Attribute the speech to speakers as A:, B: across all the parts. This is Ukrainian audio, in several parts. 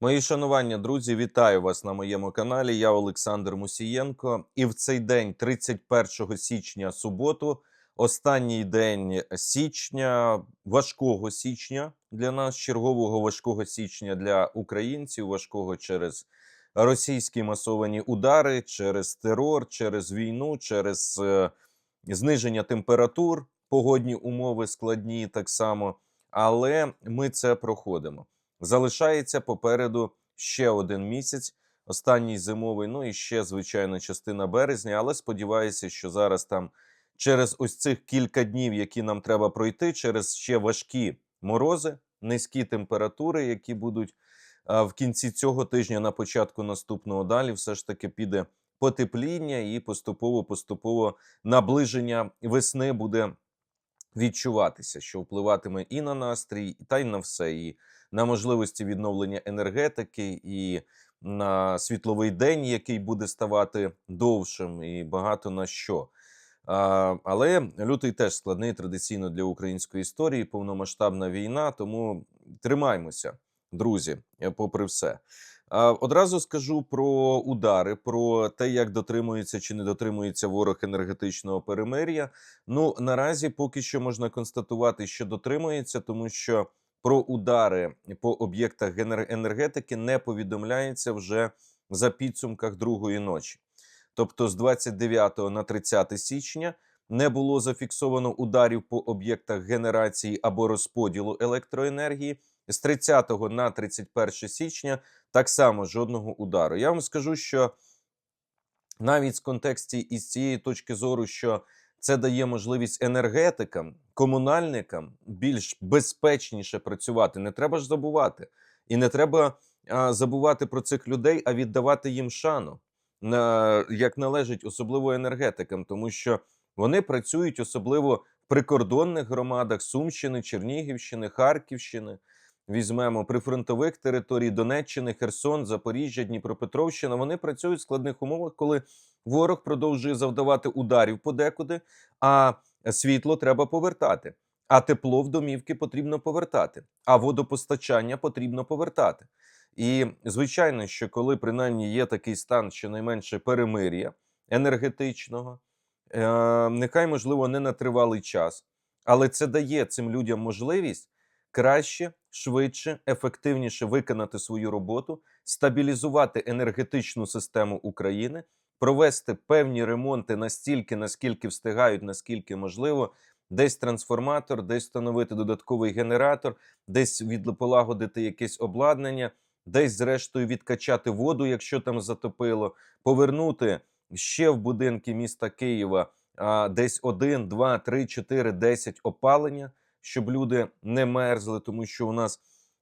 A: Мої шанування, друзі, вітаю вас на моєму каналі. Я Олександр Мусієнко. І в цей день, 31 січня, суботу, останній день січня, важкого січня для нас, чергового важкого січня для українців, важкого через російські масовані удари, через терор, через війну, через е, зниження температур, погодні умови складні так само. Але ми це проходимо. Залишається попереду ще один місяць, останній зимовий, ну і ще, звичайно, частина березня. Але сподіваюся, що зараз там через ось цих кілька днів, які нам треба пройти, через ще важкі морози, низькі температури, які будуть в кінці цього тижня, на початку наступного далі, все ж таки піде потепління і поступово-поступово наближення весни буде відчуватися, що впливатиме і на настрій, та й на все, і на можливості відновлення енергетики, і на світловий день, який буде ставати довшим, і багато на що. Але лютий теж складний традиційно для української історії, повномасштабна війна, тому тримаймося, друзі, попри все. Одразу скажу про удари, про те, як дотримується чи не дотримується ворог енергетичного перемир'я. Ну наразі поки що можна констатувати, що дотримується, тому що про удари по об'єктах енергетики не повідомляється вже за підсумках другої ночі. Тобто з 29 на 30 січня не було зафіксовано ударів по об'єктах генерації або розподілу електроенергії. З 30 на 31 січня так само жодного удару. Я вам скажу, що навіть з контексті і з цієї точки зору, що це дає можливість енергетикам, комунальникам більш безпечніше працювати. Не треба ж забувати. І не треба а, забувати про цих людей, а віддавати їм шану, на, як належить, особливо енергетикам, тому що вони працюють особливо в прикордонних громадах Сумщини, Чернігівщини, Харківщини. Візьмемо прифронтових територій Донеччини, Херсон, Запоріжжя, Дніпропетровщина. Вони працюють в складних умовах, коли ворог продовжує завдавати ударів подекуди, а світло треба повертати. А тепло в домівки потрібно повертати, а водопостачання потрібно повертати. І звичайно, що коли принаймні є такий стан, щонайменше перемир'я енергетичного, е, нехай можливо не на тривалий час, але це дає цим людям можливість краще, швидше, ефективніше виконати свою роботу, стабілізувати енергетичну систему України, провести певні ремонти настільки, наскільки встигають, наскільки можливо. Десь трансформатор, десь встановити додатковий генератор, десь від- полагодити якесь обладнання, десь, зрештою, відкачати воду, якщо там затопило, повернути ще в будинки міста Києва а, десь один, два, три, чотири, десять опалення, щоб люди не мерзли, тому що у нас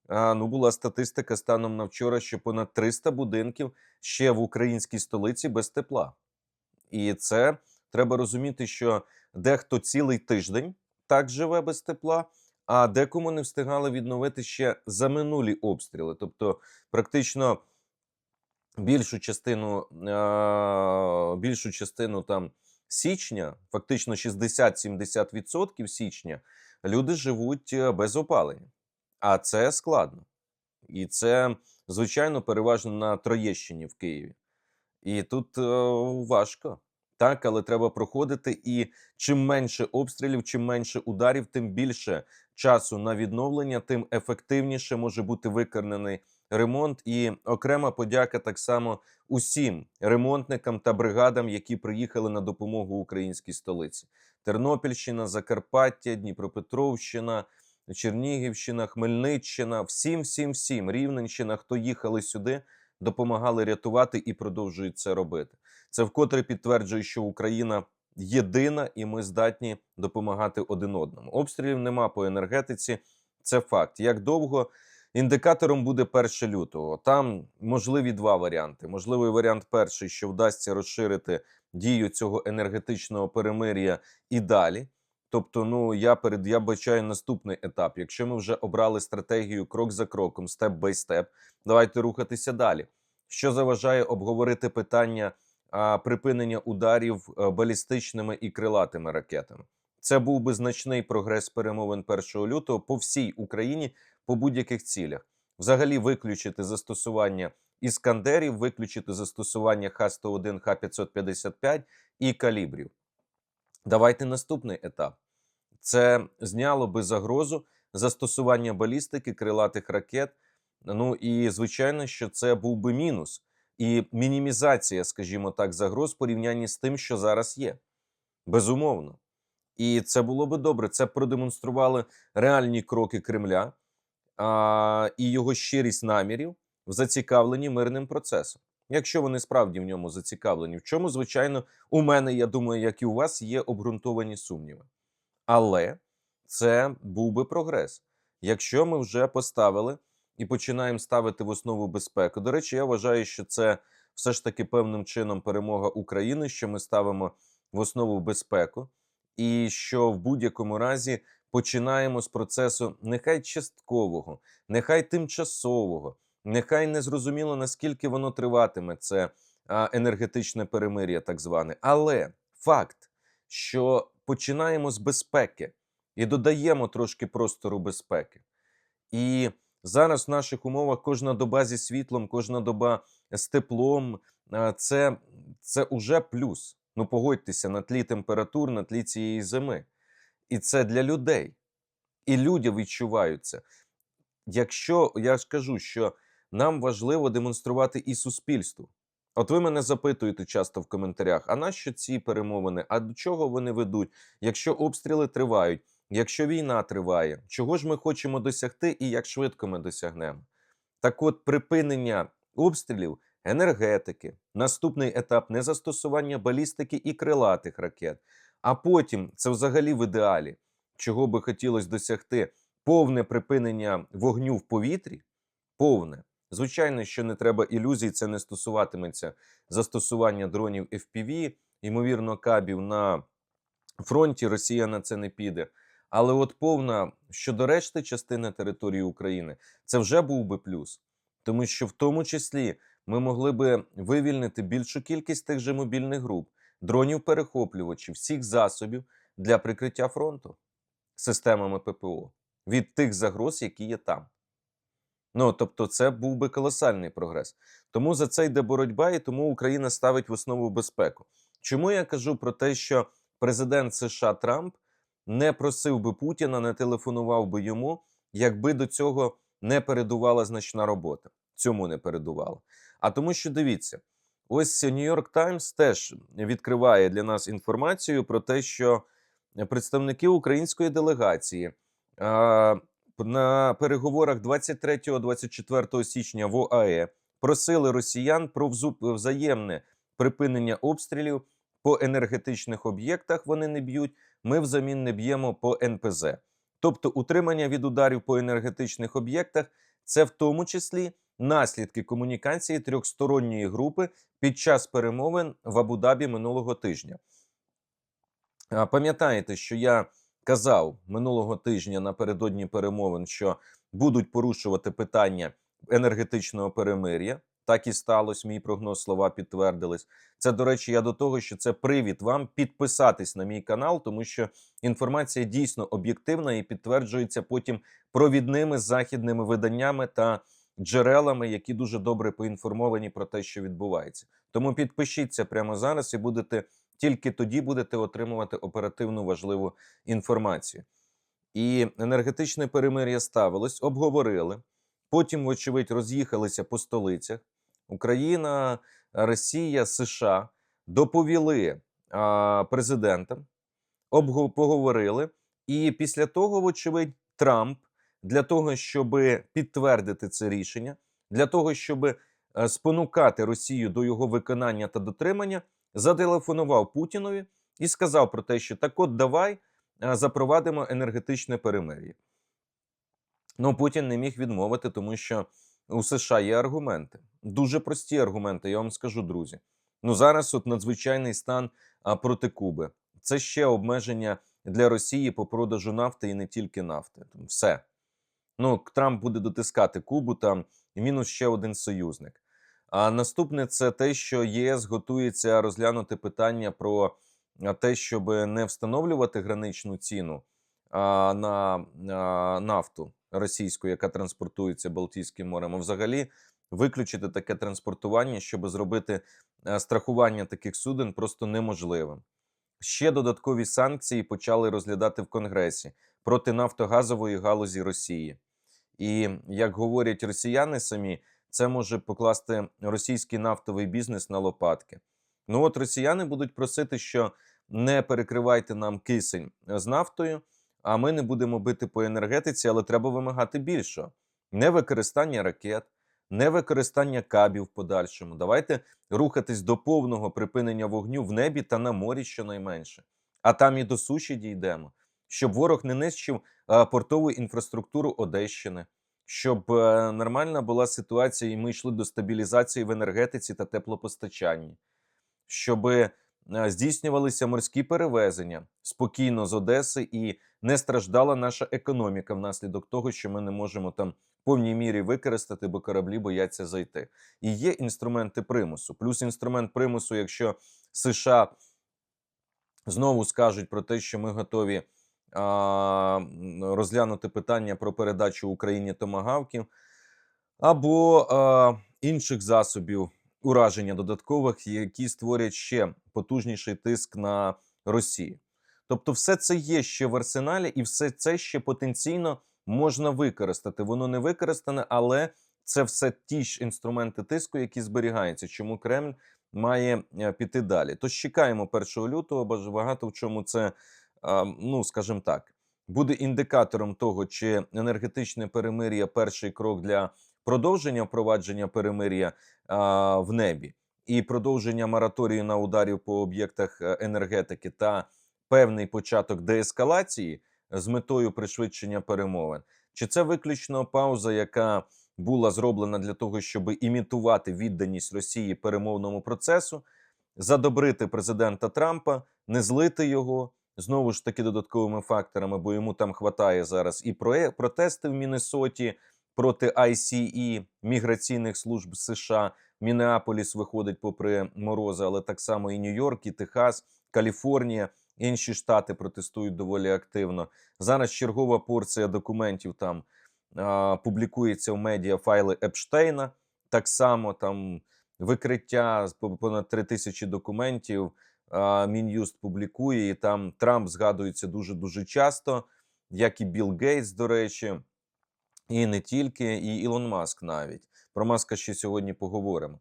A: ну була статистика станом на вчора, що понад 300 будинків ще в українській столиці без тепла. І це треба розуміти, що дехто цілий тиждень так живе без тепла, а декому не встигали відновити ще за минулі обстріли. Тобто, практично більшу частину, більшу частину там січня, фактично 60-70% січня, люди живуть е, без опалення. А це складно. І це, звичайно, переважно на Троєщині в Києві. І тут е, важко. Так, але треба проходити. І чим менше обстрілів, чим менше ударів, тим більше часу на відновлення, тим ефективніше може бути виконаний ремонт. І окрема подяка так само усім ремонтникам та бригадам, які приїхали на допомогу українській столиці: Тернопільщина, Закарпаття, Дніпропетровщина. Чернігівщина, Хмельниччина, всім, всім, всім, Рівненщина, хто їхали сюди, допомагали рятувати і продовжують це робити. Це вкотре підтверджує, що Україна єдина, і ми здатні допомагати один одному. Обстрілів нема по енергетиці. Це факт. Як довго індикатором буде 1 лютого? Там можливі два варіанти. Можливий варіант перший, що вдасться розширити дію цього енергетичного перемир'я і далі. Тобто, ну я перед я бачаю наступний етап. Якщо ми вже обрали стратегію крок за кроком, степ бай степ, давайте рухатися далі. Що заважає обговорити питання а, припинення ударів а, балістичними і крилатими ракетами? Це був би значний прогрес перемовин 1 лютого по всій Україні по будь-яких цілях. взагалі виключити застосування іскандерів, виключити застосування Х-101, Х-555 і калібрів. Давайте наступний етап. Це зняло би загрозу застосування балістики, крилатих ракет. Ну і звичайно, що це був би мінус і мінімізація, скажімо так, загроз в порівнянні з тим, що зараз є. Безумовно. І це було би добре. Це продемонстрували реальні кроки Кремля а, і його щирість намірів в зацікавленні мирним процесом. Якщо вони справді в ньому зацікавлені, в чому, звичайно, у мене, я думаю, як і у вас, є обґрунтовані сумніви. Але це був би прогрес. Якщо ми вже поставили і починаємо ставити в основу безпеку. До речі, я вважаю, що це все ж таки певним чином перемога України, що ми ставимо в основу безпеку, і що в будь-якому разі починаємо з процесу нехай часткового, нехай тимчасового, нехай не зрозуміло наскільки воно триватиме. Це енергетичне перемир'я, так зване. Але факт, що починаємо з безпеки і додаємо трошки простору безпеки. І зараз в наших умовах кожна доба зі світлом, кожна доба з теплом це, це уже плюс. Ну, погодьтеся на тлі температур, на тлі цієї зими. І це для людей. І люди відчувають це. Якщо я ж кажу, що нам важливо демонструвати і суспільству. От ви мене запитуєте часто в коментарях: а нащо ці перемовини? А до чого вони ведуть? Якщо обстріли тривають, якщо війна триває, чого ж ми хочемо досягти і як швидко ми досягнемо? Так от, припинення обстрілів, енергетики, наступний етап незастосування балістики і крилатих ракет. А потім це взагалі в ідеалі, чого би хотілося досягти повне припинення вогню в повітрі. Повне. Звичайно, що не треба ілюзій, це не стосуватиметься застосування дронів FPV, ймовірно, кабів на фронті. Росія на це не піде. Але от повна щодо решти частини території України, це вже був би плюс, тому що в тому числі ми могли би вивільнити більшу кількість тих же мобільних груп, дронів перехоплювачів, всіх засобів для прикриття фронту системами ППО від тих загроз, які є там. Ну тобто, це був би колосальний прогрес. Тому за це йде боротьба, і тому Україна ставить в основу безпеку. Чому я кажу про те, що президент США Трамп не просив би Путіна, не телефонував би йому, якби до цього не передувала значна робота. Цьому не передувала. А тому, що дивіться, ось Нью-Йорк Таймс теж відкриває для нас інформацію про те, що представники української делегації на переговорах 23-24 січня в ОАЕ просили росіян про взаємне припинення обстрілів по енергетичних об'єктах. Вони не б'ють. Ми взамін не б'ємо по НПЗ. Тобто, утримання від ударів по енергетичних об'єктах це в тому числі наслідки комунікації трьохсторонньої групи під час перемовин в Абу-Дабі минулого тижня. Пам'ятаєте, що я казав минулого тижня напередодні перемовин, що будуть порушувати питання енергетичного перемир'я. Так і сталося. Мій прогноз слова підтвердились. Це, до речі, я до того, що це привід вам підписатись на мій канал, тому що інформація дійсно об'єктивна і підтверджується потім провідними західними виданнями та джерелами, які дуже добре поінформовані про те, що відбувається. Тому підпишіться прямо зараз і будете тільки тоді будете отримувати оперативну важливу інформацію. І енергетичне перемир'я ставилось, обговорили. Потім, вочевидь, роз'їхалися по столицях. Україна, Росія, США доповіли а, президентам, обго- поговорили. І після того, вочевидь, Трамп для того, щоб підтвердити це рішення, для того, щоб е, спонукати Росію до його виконання та дотримання, зателефонував Путінові і сказав про те, що так от давай е, запровадимо енергетичне перемир'я. Ну, Путін не міг відмовити, тому що у США є аргументи. Дуже прості аргументи, я вам скажу, друзі. Ну зараз от надзвичайний стан проти Куби. Це ще обмеження для Росії по продажу нафти і не тільки нафти. Все. Ну, Трамп буде дотискати Кубу там, мінус ще один союзник. А наступне це те, що ЄС готується розглянути питання про те, щоб не встановлювати граничну ціну а, на а, нафту російську, яка транспортується Балтійським морем, а взагалі виключити таке транспортування, щоб зробити е, страхування таких суден просто неможливим. Ще додаткові санкції почали розглядати в Конгресі проти нафтогазової галузі Росії. І як говорять росіяни самі, це може покласти російський нафтовий бізнес на лопатки. Ну от росіяни будуть просити, що не перекривайте нам кисень з нафтою, а ми не будемо бити по енергетиці, але треба вимагати більшого. Не використання ракет, не використання кабів в подальшому. Давайте рухатись до повного припинення вогню в небі та на морі щонайменше. А там і до суші дійдемо, щоб ворог не нищив портову інфраструктуру Одещини, щоб е, нормальна була ситуація, і ми йшли до стабілізації в енергетиці та теплопостачанні, щоб е, здійснювалися морські перевезення спокійно з Одеси і не страждала наша економіка внаслідок того, що ми не можемо там в повній мірі використати, бо кораблі бояться зайти. І є інструменти примусу. Плюс інструмент примусу, якщо США знову скажуть про те, що ми готові розглянути питання про передачу Україні томагавків або інших засобів ураження додаткових, які створять ще потужніший тиск на Росію. Тобто, все це є ще в арсеналі, і все це ще потенційно можна використати. Воно не використане, але це все ті ж інструменти тиску, які зберігаються. Чому Кремль має е, піти далі? Тож чекаємо 1 лютого, бо багато в чому це, ну скажімо так, буде індикатором того, чи енергетичне перемир'я перший крок для продовження впровадження перемир'я в небі і продовження мораторію на ударів по об'єктах е, енергетики та певний початок деескалації з метою пришвидшення перемовин, чи це виключно пауза, яка була зроблена для того, щоб імітувати відданість Росії перемовному процесу, задобрити президента Трампа, не злити його знову ж таки додатковими факторами, бо йому там хватає зараз і про протести в Міннесоті проти ICE, міграційних служб США. Мінеаполіс виходить попри морози, але так само і Нью-Йорк, і Техас, Каліфорнія. Інші штати протестують доволі активно. Зараз чергова порція документів там а, публікується в медіа файли Епштейна. Так само там викриття понад 3 тисячі документів. Мін'юст публікує, і там Трамп згадується дуже дуже часто, як і Білл Гейтс, до речі, і не тільки, і Ілон Маск навіть. Про Маска ще сьогодні поговоримо.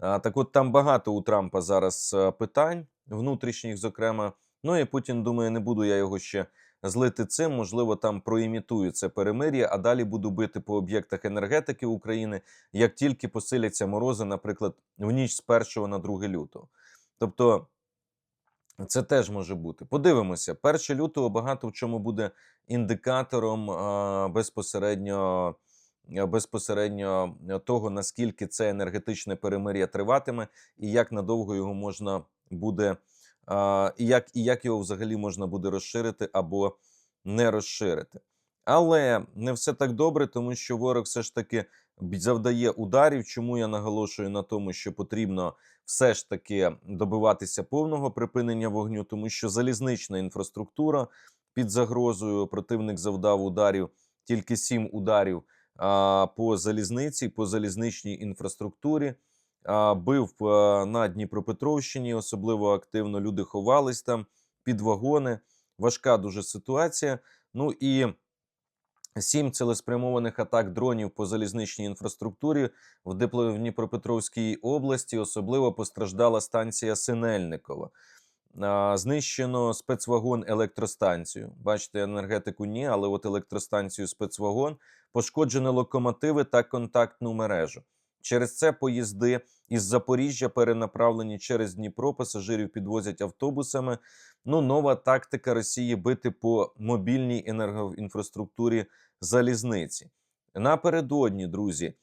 A: Так от там багато у Трампа зараз е, питань, внутрішніх, зокрема. Ну і Путін думає, не буду я його ще злити цим. Можливо, там проімітую це перемир'я, а далі буду бити по об'єктах енергетики України, як тільки посиляться морози, наприклад, в ніч з 1 на 2 лютого. Тобто. Це теж може бути. Подивимося, 1 лютого багато в чому буде індикатором безпосередньо, безпосередньо того, наскільки це енергетичне перемир'я триватиме, і як надовго його можна буде, і, як, і як його взагалі можна буде розширити або не розширити. Але не все так добре, тому що ворог все ж таки завдає ударів. Чому я наголошую на тому, що потрібно все ж таки добиватися повного припинення вогню, тому що залізнична інфраструктура під загрозою противник завдав ударів тільки сім ударів а, по залізниці, по залізничній інфраструктурі. А, бив а, на Дніпропетровщині, особливо активно люди ховались там під вагони. Важка дуже ситуація. Ну і сім цілеспрямованих атак дронів по залізничній інфраструктурі в Дніпропетровській області. Особливо постраждала станція Синельникова. Знищено спецвагон електростанцію. Бачите, енергетику ні, але от електростанцію спецвагон. Пошкоджено локомотиви та контактну мережу. Через це поїзди із Запоріжжя перенаправлені через Дніпро. Пасажирів підвозять автобусами. Ну, нова тактика Росії бити по мобільній енергоінфраструктурі залізниці. Напередодні, друзі,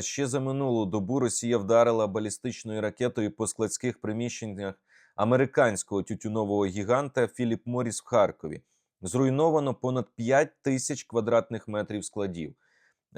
A: ще за минулу добу Росія вдарила балістичною ракетою по складських приміщеннях американського тютюнового гіганта Філіп Моріс в Харкові. Зруйновано понад 5 тисяч квадратних метрів складів.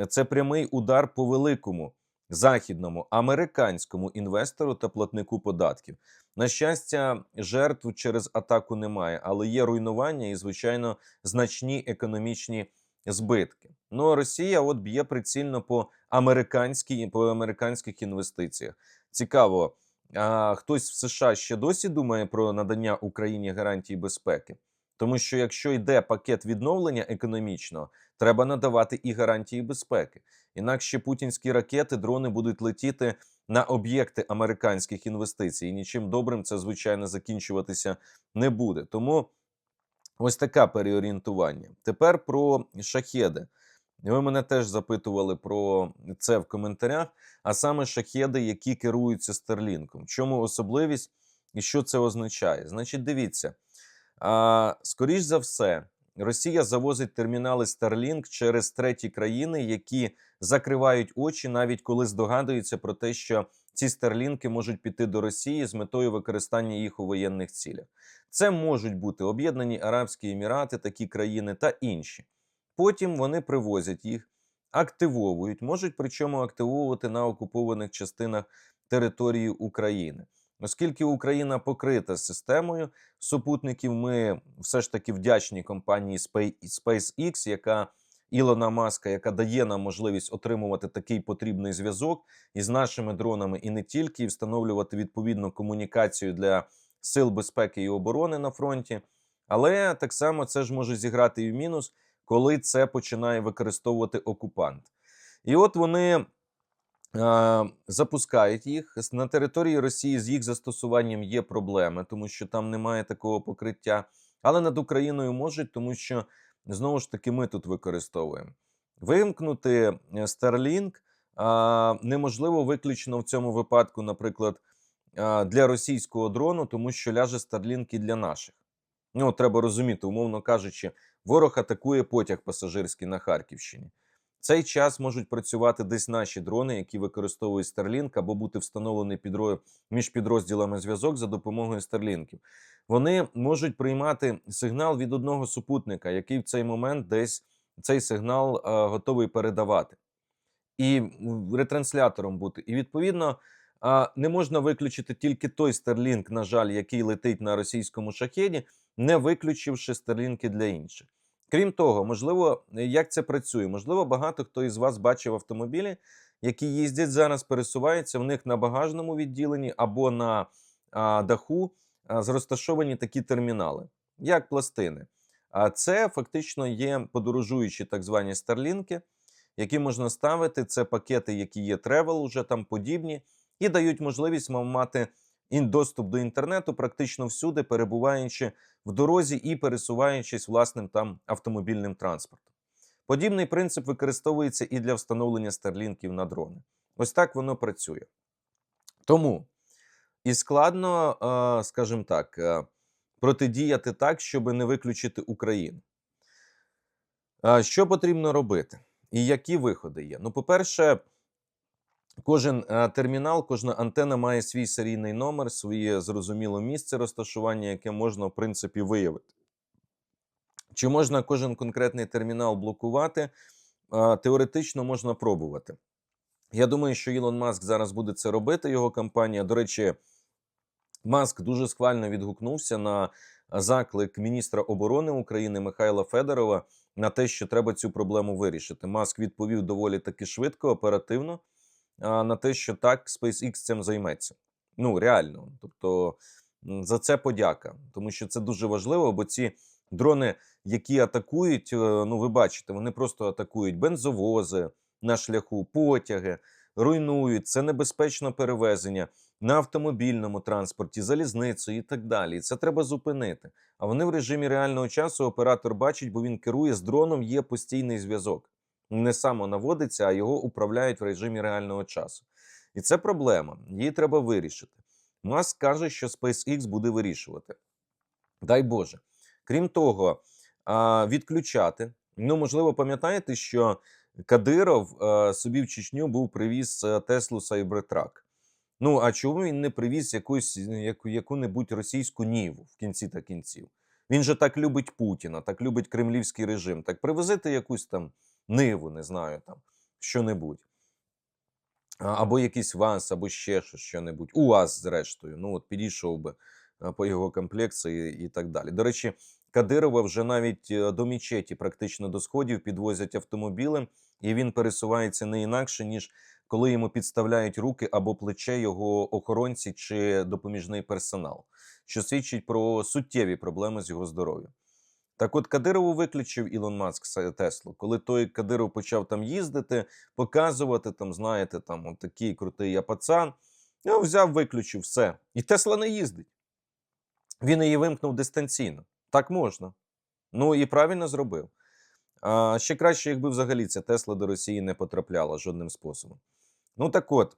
A: Це прямий удар по великому західному американському інвестору та платнику податків. На щастя, жертв через атаку немає, але є руйнування і, звичайно, значні економічні збитки. Ну а Росія от б'є прицільно по американській по американських інвестиціях. Цікаво, а хтось в США ще досі думає про надання Україні гарантій безпеки, тому що якщо йде пакет відновлення економічного, треба надавати і гарантії безпеки. Інакше путінські ракети, дрони будуть летіти на об'єкти американських інвестицій. І нічим добрим це звичайно закінчуватися не буде. Тому ось таке переорієнтування. Тепер про шахеди. Ви мене теж запитували про це в коментарях. А саме шахеди, які керуються Старлінком. В чому особливість і що це означає? Значить, дивіться, а, скоріш за все, Росія завозить термінали Starlink через треті країни, які закривають очі, навіть коли здогадуються про те, що ці старлінки можуть піти до Росії з метою використання їх у воєнних цілях. Це можуть бути Об'єднані Арабські Емірати, такі країни та інші. Потім вони привозять їх, активовують, можуть причому активовувати на окупованих частинах території України. Оскільки Україна покрита системою супутників, ми все ж таки вдячні компанії SpaceX, яка Ілона Маска, яка дає нам можливість отримувати такий потрібний зв'язок із нашими дронами і не тільки, і встановлювати відповідну комунікацію для сил безпеки і оборони на фронті. Але так само це ж може зіграти і в мінус, коли це починає використовувати окупант. І от вони запускають їх на території Росії. З їх застосуванням є проблеми, тому що там немає такого покриття. Але над Україною можуть, тому що знову ж таки ми тут використовуємо. Вимкнути е, Starlink а, неможливо виключно в цьому випадку, наприклад, для російського дрону, тому що ляже Starlink і для наших. Ну, треба розуміти, умовно кажучи, ворог атакує потяг пасажирський на Харківщині. Цей час можуть працювати десь наші дрони, які використовують Starlink, або бути встановлений підро... між підрозділами зв'язок за допомогою Старлінків. Вони можуть приймати сигнал від одного супутника, який в цей момент десь цей сигнал е, готовий передавати, і ретранслятором бути. І відповідно а, не можна виключити тільки той Starlink, на жаль, який летить на російському шахеді, не виключивши Starlink для інших. Крім того, можливо, як це працює? Можливо, багато хто із вас бачив автомобілі, які їздять зараз, пересуваються в них на багажному відділенні або на а, даху а, розташовані такі термінали, як пластини. А це фактично є подорожуючі так звані старлінки, які можна ставити. Це пакети, які є тревел, уже там подібні, і дають можливість вам мати доступ до інтернету практично всюди, перебуваючи в дорозі і пересуваючись власним там автомобільним транспортом. Подібний принцип використовується і для встановлення старлінків на дрони. Ось так воно працює. Тому і складно, е, скажімо так, е, протидіяти так, щоб не виключити Україну. Е, Що потрібно робити? І які виходи є? Ну, по-перше, кожен е, термінал, кожна антена має свій серійний номер, своє зрозуміле місце розташування, яке можна, в принципі, виявити. Чи можна кожен конкретний термінал блокувати? Е, Теоретично можна пробувати. Я думаю, що Ілон Маск зараз буде це робити, його компанія. До речі, Маск дуже схвально відгукнувся на заклик міністра оборони України Михайла Федорова на те, що треба цю проблему вирішити. Маск відповів доволі таки швидко, оперативно на те, що так SpaceX цим займеться. Ну реально, тобто за це подяка, тому що це дуже важливо, бо ці дрони, які атакують, е, ну ви бачите, вони просто атакують бензовози на шляху, потяги, руйнують це небезпечне перевезення на автомобільному транспорті, залізницею і так далі. Це треба зупинити. А вони в режимі реального часу оператор бачить, бо він керує з дроном, є постійний зв'язок. Не само наводиться, а його управляють в режимі реального часу. І це проблема. Її треба вирішити. Маск каже, що SpaceX буде вирішувати. Дай Боже. Крім того, відключати. Ну, можливо, пам'ятаєте, що Кадиров е, собі в Чечню був привіз е, Теслу Cybertruck. Ну, а чому він не привіз якусь яку, яку-небудь російську ніву в кінці та кінців? Він же так любить Путіна, так любить кремлівський режим. Так привезити якусь там ниву, не знаю, там що-небудь. Або якийсь ВАЗ, або ще щось, що-небудь. УАЗ, зрештою. Ну, от підійшов би по його комплексії і так далі. До речі, Кадирова вже навіть е, до мечеті, практично до сходів, підвозять автомобілем, і він пересувається не інакше, ніж коли йому підставляють руки або плече його охоронці чи допоміжний персонал, що свідчить про суттєві проблеми з його здоров'ям. Так от Кадирову виключив Ілон Маск Теслу, коли той Кадиров почав там їздити, показувати, там, знаєте, там от такий крутий я пацан. Ну, взяв, виключив все. І Тесла не їздить. Він її вимкнув дистанційно. Так можна. Ну і правильно зробив. А, ще краще, якби взагалі ця Тесла до Росії не потрапляла жодним способом. Ну так от,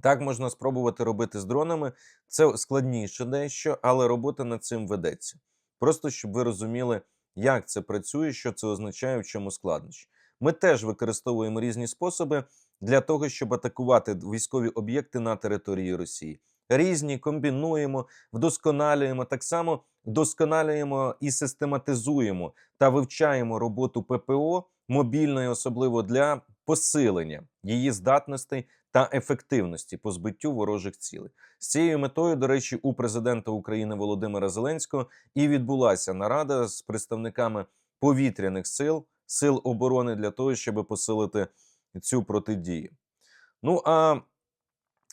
A: так можна спробувати робити з дронами. Це складніше дещо, але робота над цим ведеться. Просто щоб ви розуміли, як це працює, що це означає, в чому складнощі. Ми теж використовуємо різні способи для того, щоб атакувати військові об'єкти на території Росії. Різні комбінуємо, вдосконалюємо, так само вдосконалюємо і систематизуємо та вивчаємо роботу ППО мобільної, особливо для посилення її здатностей та ефективності по збиттю ворожих цілей. З цією метою, до речі, у президента України Володимира Зеленського і відбулася нарада з представниками повітряних сил, сил оборони для того, щоб посилити цю протидію. Ну а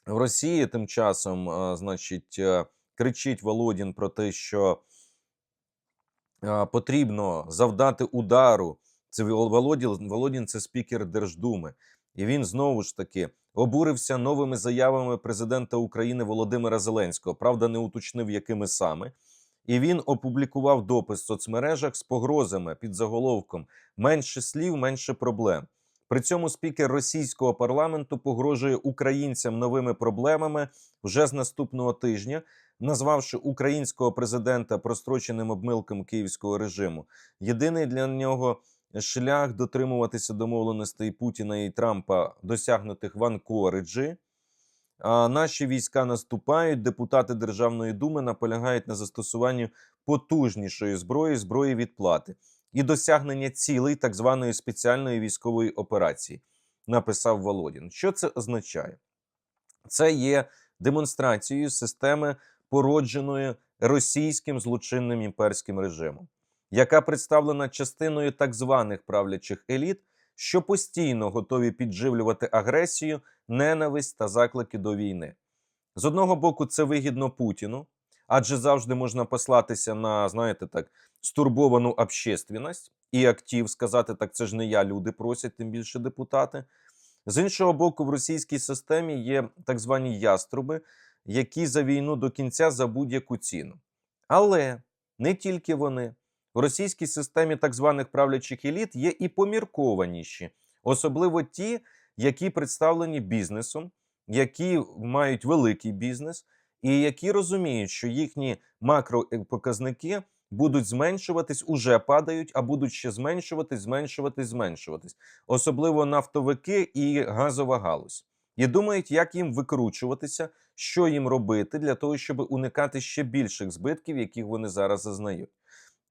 A: в Росії тим часом, значить, е, кричить Володін про те, що потрібно завдати удару. Це Вол- Володін, Володін це спікер Держдуми. І він знову ж таки обурився новими заявами президента України Володимира Зеленського. Правда, не уточнив, якими саме. І він опублікував допис в соцмережах з погрозами під заголовком Менше слів, менше проблем. При цьому спікер російського парламенту погрожує українцям новими проблемами вже з наступного тижня, назвавши українського президента простроченим обмилком київського режиму. Єдиний для нього шлях дотримуватися домовленостей Путіна і Трампа, досягнутих в Анкориджі. Наші війська наступають. Депутати Державної думи наполягають на застосуванні потужнішої зброї, зброї відплати і досягнення цілей так званої спеціальної військової операції, написав Володін. Що це означає? Це є демонстрацією системи, породженої російським злочинним імперським режимом, яка представлена частиною так званих правлячих еліт, що постійно готові підживлювати агресію, ненависть та заклики до війни. З одного боку, це вигідно Путіну, адже завжди можна послатися на, знаєте так, стурбовану общественність і актив сказати, так це ж не я, люди просять, тим більше депутати. З іншого боку, в російській системі є так звані яструби, які за війну до кінця за будь-яку ціну. Але не тільки вони. В російській системі так званих правлячих еліт є і поміркованіші, особливо ті, які представлені бізнесом, які мають великий бізнес, і які розуміють, що їхні макропоказники будуть зменшуватись, уже падають, а будуть ще зменшуватись, зменшуватись, зменшуватись. Особливо нафтовики і газова галузь. І думають, як їм викручуватися, що їм робити для того, щоб уникати ще більших збитків, яких вони зараз зазнають.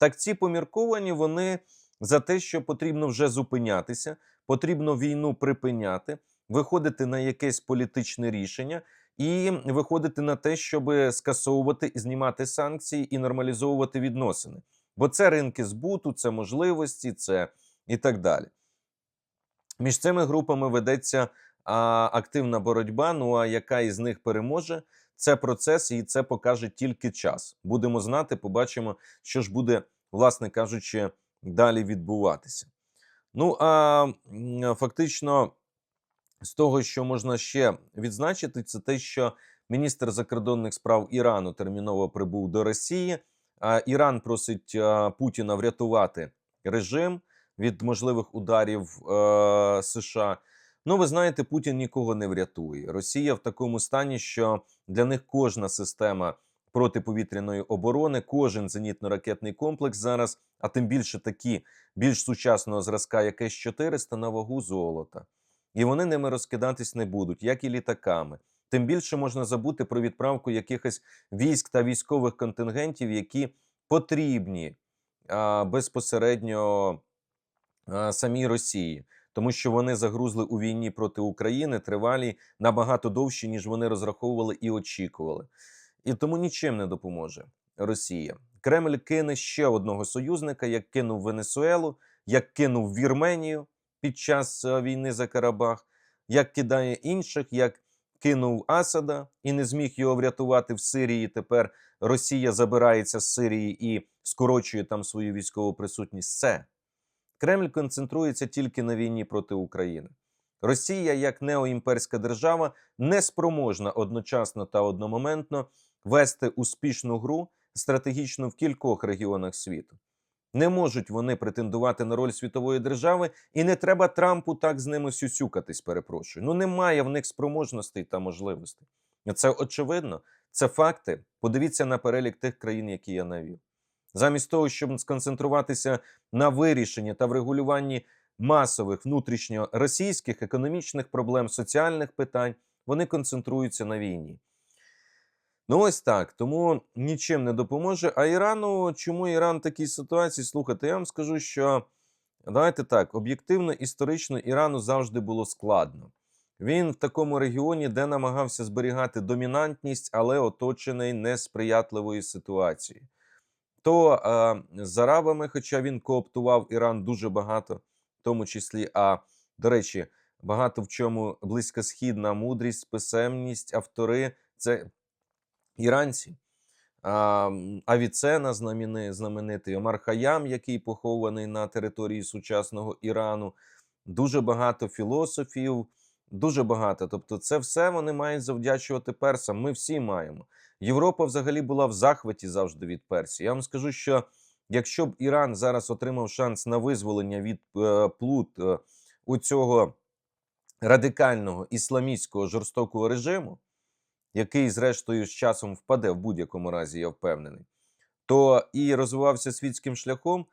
A: Так ці помірковані вони за те, що потрібно вже зупинятися, потрібно війну припиняти, виходити на якесь політичне рішення і виходити на те, щоб скасовувати і знімати санкції і нормалізовувати відносини. Бо це ринки збуту, це можливості, це і так далі. Між цими групами ведеться активна боротьба. Ну а яка із них переможе? Це процес, і це покаже тільки час. Будемо знати, побачимо, що ж буде, власне кажучи, далі відбуватися. Ну а фактично, з того, що можна ще відзначити, це те, що міністр закордонних справ Ірану терміново прибув до Росії. Іран просить Путіна врятувати режим від можливих ударів е, США. Ну, ви знаєте, Путін нікого не врятує. Росія в такому стані, що для них кожна система протиповітряної оборони, кожен зенітно-ракетний комплекс зараз, а тим більше такі більш сучасного зразка, як С-400, на вагу золота. І вони ними розкидатись не будуть, як і літаками. Тим більше можна забути про відправку якихось військ та військових контингентів, які потрібні а, безпосередньо а, самій Росії, тому що вони загрузли у війні проти України тривалі набагато довші, ніж вони розраховували і очікували. І тому нічим не допоможе Росія. Кремль кине ще одного союзника, як кинув Венесуелу, як кинув Вірменію під час е, війни за Карабах, як кидає інших, як кинув Асада і не зміг його врятувати в Сирії. Тепер Росія забирається з Сирії і скорочує там свою військову присутність. Все. Кремль концентрується тільки на війні проти України. Росія, як неоімперська держава, не спроможна одночасно та одномоментно вести успішну гру стратегічно в кількох регіонах світу. Не можуть вони претендувати на роль світової держави, і не треба Трампу так з ними сюсюкатись. Перепрошую. Ну немає в них спроможностей та можливостей. Це очевидно. Це факти. Подивіться на перелік тих країн, які я навів. Замість того, щоб сконцентруватися на вирішенні та врегулюванні масових внутрішньоросійських економічних проблем, соціальних питань, вони концентруються на війні. Ну, ось так. Тому нічим не допоможе. А Ірану, чому Іран в такій ситуації? Слухайте, я вам скажу, що давайте так, об'єктивно, історично Ірану завжди було складно. Він в такому регіоні, де намагався зберігати домінантність, але оточений несприятливою ситуацією. То е, з арабами, хоча він кооптував Іран дуже багато, в тому числі, а до речі, багато в чому близькосхідна мудрість, писемність, автори це іранці. Авіцена знамени- знаменитий, Омар Хаям, який похований на території сучасного Ірану, дуже багато філософів, дуже багато. Тобто, це все вони мають завдячувати персам. Ми всі маємо. Європа взагалі була в захваті завжди від Персії. Я вам скажу, що якщо б Іран зараз отримав шанс на визволення від е, плут е, у цього радикального ісламістського жорстокого режиму, який, зрештою, з часом впаде в будь-якому разі, я впевнений, то і розвивався світським шляхом,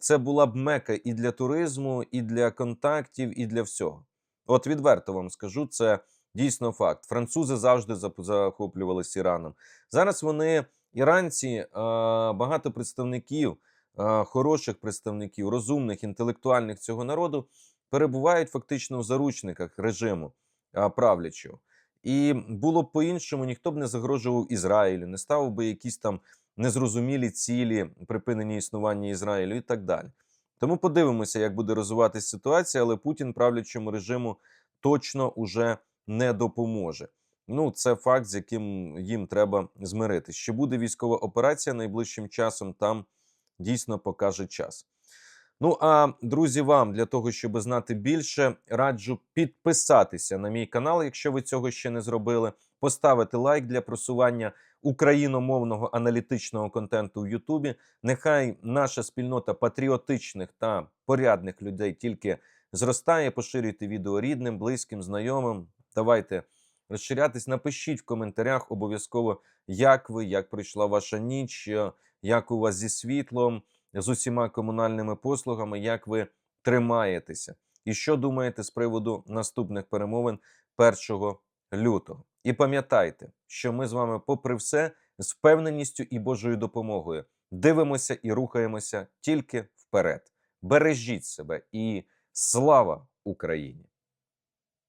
A: це була б мека і для туризму, і для контактів, і для всього. От відверто вам скажу, це дійсно факт. Французи завжди захоплювалися Іраном. Зараз вони, іранці, е, багато представників, е, хороших представників, розумних, інтелектуальних цього народу перебувають фактично в заручниках режиму е, правлячого. І було б по-іншому, ніхто б не загрожував Ізраїлю, не ставив би якісь там незрозумілі цілі припинення існування Ізраїлю і так далі. Тому подивимося, як буде розвиватися ситуація, але Путін правлячому режиму точно уже не допоможе. Ну, це факт, з яким їм треба змиритися. Чи буде військова операція найближчим часом, там дійсно покаже час. Ну а друзі, вам для того, щоб знати більше, раджу підписатися на мій канал, якщо ви цього ще не зробили, поставити лайк для просування україномовного аналітичного контенту в Ютубі. Нехай наша спільнота патріотичних та порядних людей тільки зростає. Поширюйте відео рідним, близьким, знайомим. Давайте розширятись. Напишіть в коментарях обов'язково, як ви, як пройшла ваша ніч, е, як у вас зі світлом, з усіма комунальними послугами, як ви тримаєтеся, і що думаєте з приводу наступних перемовин 1 лютого. І пам'ятайте, що ми з вами, попри все, з впевненістю і Божою допомогою дивимося і рухаємося тільки вперед. Бережіть себе і слава Україні!